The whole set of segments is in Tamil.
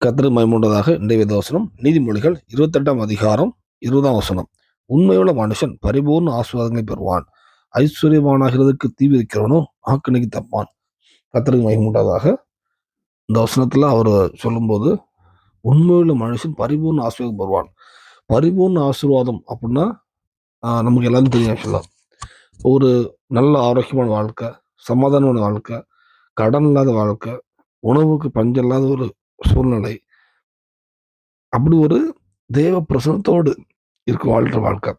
கத்திர மைமூண்டதாக இன்றைய வேதவசனம் நீதிமொழிகள் இருபத்தெட்டாம் அதிகாரம் இருபதாம் வசனம். உண்மையுள்ள மனுஷன் பரிபூர்ண ஆசீர்வாதங்களை பெறுவான். ஐஸ்வர்யமானாகிறதுக்கு தீ விதிக்கிறவனோ ஆக்கணிக்கு தப்பான். கத்திரிக்கு மைமூண்டதாக இந்த வசனத்தில் அவர் சொல்லும்போது உண்மையுள்ள மனுஷன் பரிபூர்ண ஆசீர்வாதம் பெறுவான். பரிபூர்ண ஆசீர்வாதம் அப்படின்னா நமக்கு எல்லாரும் தெரியும் சொல்லலாம் ஒரு நல்ல ஆரோக்கியமான வாழ்க்கை சமாதானமான வாழ்க்கை கடன் இல்லாத வாழ்க்கை உணவுக்கு பஞ்சம் இல்லாத ஒரு சூழ்நிலை. அப்படி ஒரு தேவ பிரசனத்தோடு இருக்கும் வாழ்கிற வாழ்க்கை.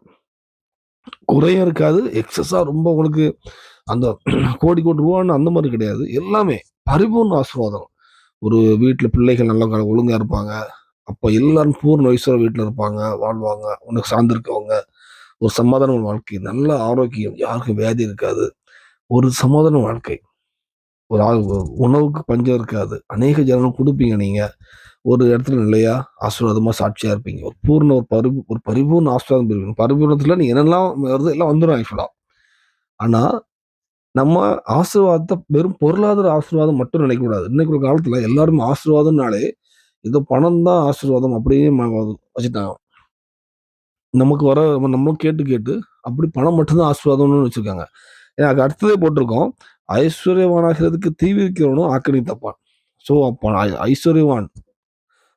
குறையும் இருக்காது எக்ஸஸாக ரொம்ப உங்களுக்கு அந்த கோடி கோடி ரூபான்னு அந்த மாதிரி கிடையாது. எல்லாமே பரிபூர்ண ஆசீர்வாதம். ஒரு வீட்டில் பிள்ளைகள் நல்லா ஒழுங்காக இருப்பாங்க. அப்போ எல்லாரும் பூர்ண வயசோட வீட்டில் இருப்பாங்க வாழ்வாங்க. உனக்கு சார்ந்திருக்கவங்க ஒரு சமாதான வாழ்க்கை. நல்ல ஆரோக்கியம். யாருக்கும் வியாதி இருக்காது. ஒரு சமாதான வாழ்க்கை. ஒரு ஆள் உணவுக்கு பஞ்சம் இருக்காது. அநேக ஜனங்களும் கொடுப்பீங்க நீங்க. ஒரு இடத்துல நிலையா ஆசீர்வாதமா சாட்சியா இருப்பீங்க. ஒரு பூர்ண ஒரு பரி ஒரு பரிபூர்ண ஆசீர்வாதம் பெறுவீங்க. பரிபூர்ணத்தில் நீ என்னெல்லாம் வருது எல்லாம் வந்துடும் ஆக்சுவலாக ஆனா நம்ம ஆசீர்வாதத்தை வெறும் பொருளாதார ஆசீர்வாதம் மட்டும் நினைக்கக்கூடாது. இன்னைக்கு ஒரு காலத்துல எல்லாருமே ஆசீர்வாதம்னாலே இது பணம் தான் ஆசீர்வாதம் அப்படியே வச்சுட்டாங்க. நமக்கு வர நம்மளும் கேட்டு கேட்டு அப்படி பணம் மட்டும்தான் ஆசீர்வாதம்னு வச்சிருக்காங்க. ஏன்னா அதுக்கு அடுத்ததே போட்டிருக்கோம். ஐஸ்வர்யவானாகிறதுக்கு தீவிரிக்கிறவனும் ஆக்கணி தப்பான் ஸோ அப்போ ஐ- ஐஸ்வர்யவான்.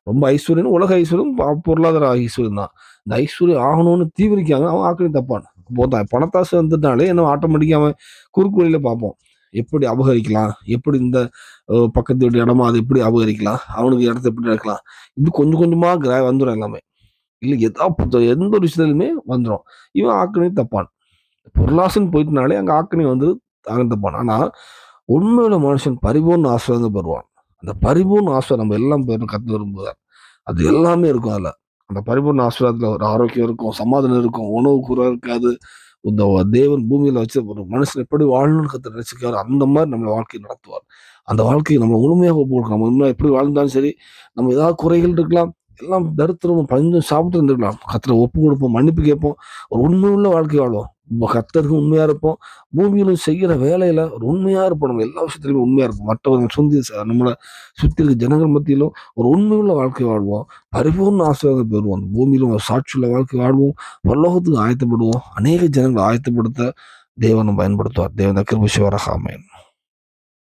ரொம்ப ஐஸ்வர்யம் உலக ஐஸ்வர்யம் பொருளாதார ஐஸ்வர்யம் தான். இந்த ஐஸ்வர்யம் ஆகணும்னு தீவிரிக்காங்க அவன் ஆக்கணி தப்பான் போதான் பணத்தாசை வந்துட்டாலே என்ன ஆட்டோமேட்டிக்காக அவன் குறுக்கு வழியில் பார்ப்போம் எப்படி அபகரிக்கலாம்? எப்படி இந்த பக்கத்து வீட்டு இடமா அது எப்படி அபகரிக்கலாம்? அவனுக்கு இடத்த எப்படி இருக்கலாம் இது கொஞ்சம் கொஞ்சமாக கிரா வந்துடும் எல்லாமே. இல்லை எதா எந்த ஒரு விஷயத்துலையுமே வந்துடும் இவன் ஆக்கணி தப்பான் பொருளாசன் போயிட்டுனாலே அங்கே ஆக்கணி வந்து அவன் போனான் ஆனால் உண்மையில மனுஷன் பரிபூர்ண ஆசிர்வாதம் பெறுவான். அந்த பரிபூர்ண ஆசிர்வாதம் நம்ம எல்லாம் பேரும் கற்று விரும்புவார். அது எல்லாமே இருக்கும் அதில். அந்த பரிபூர்ண ஆசீர்வாதத்தில் ஒரு ஆரோக்கியம் இருக்கும் சமாதானம் இருக்கும் உணவு குறை இருக்காது. இந்த தேவன் பூமியில் வச்சு ஒரு மனுஷன் எப்படி வாழணும்னு கத்து நினைச்சுக்காரு அந்த மாதிரி நம்ம வாழ்க்கையை நடத்துவார். அந்த வாழ்க்கையை நம்ம முழுமையாக போடுறோம் நம்ம உண்மையாக எப்படி வாழ்ந்தாலும் சரி நம்ம ஏதாவது குறைகள் இருக்கலாம் எல்லாம் தருத்திரமும் பஞ்சம் சாப்பிட்டு இருந்திருக்கலாம் கத்துல ஒப்பு கொடுப்போம் மன்னிப்பு கேட்போம் ஒரு உண்மையுள்ள வாழ்க்கை வாழ்வோம். கத்தருக்கு உண்மையா இருப்போம். பூமியிலும் செய்கிற வேலையில ஒரு உண்மையா இருப்போம். நம்ம எல்லா விஷயத்துலையுமே உண்மையா இருப்போம். மற்றவங்க சுந்தி நம்மளை சுத்தி இருக்க ஜனங்கள் மத்தியிலும் ஒரு உண்மையுள்ள வாழ்க்கை வாழ்வோம். பரிபூர்ண ஆசீர்வாதம் பெறுவோம். அந்த பூமியிலும் ஒரு சாட்சியுள்ள வாழ்க்கை வாழ்வோம். பல்லோகத்துக்கு ஆயத்தப்படுவோம். அநேக ஜனங்களை ஆயத்தப்படுத்த தேவனை பயன்படுத்துவார். தேவன கிருபி சிவரகாமேன்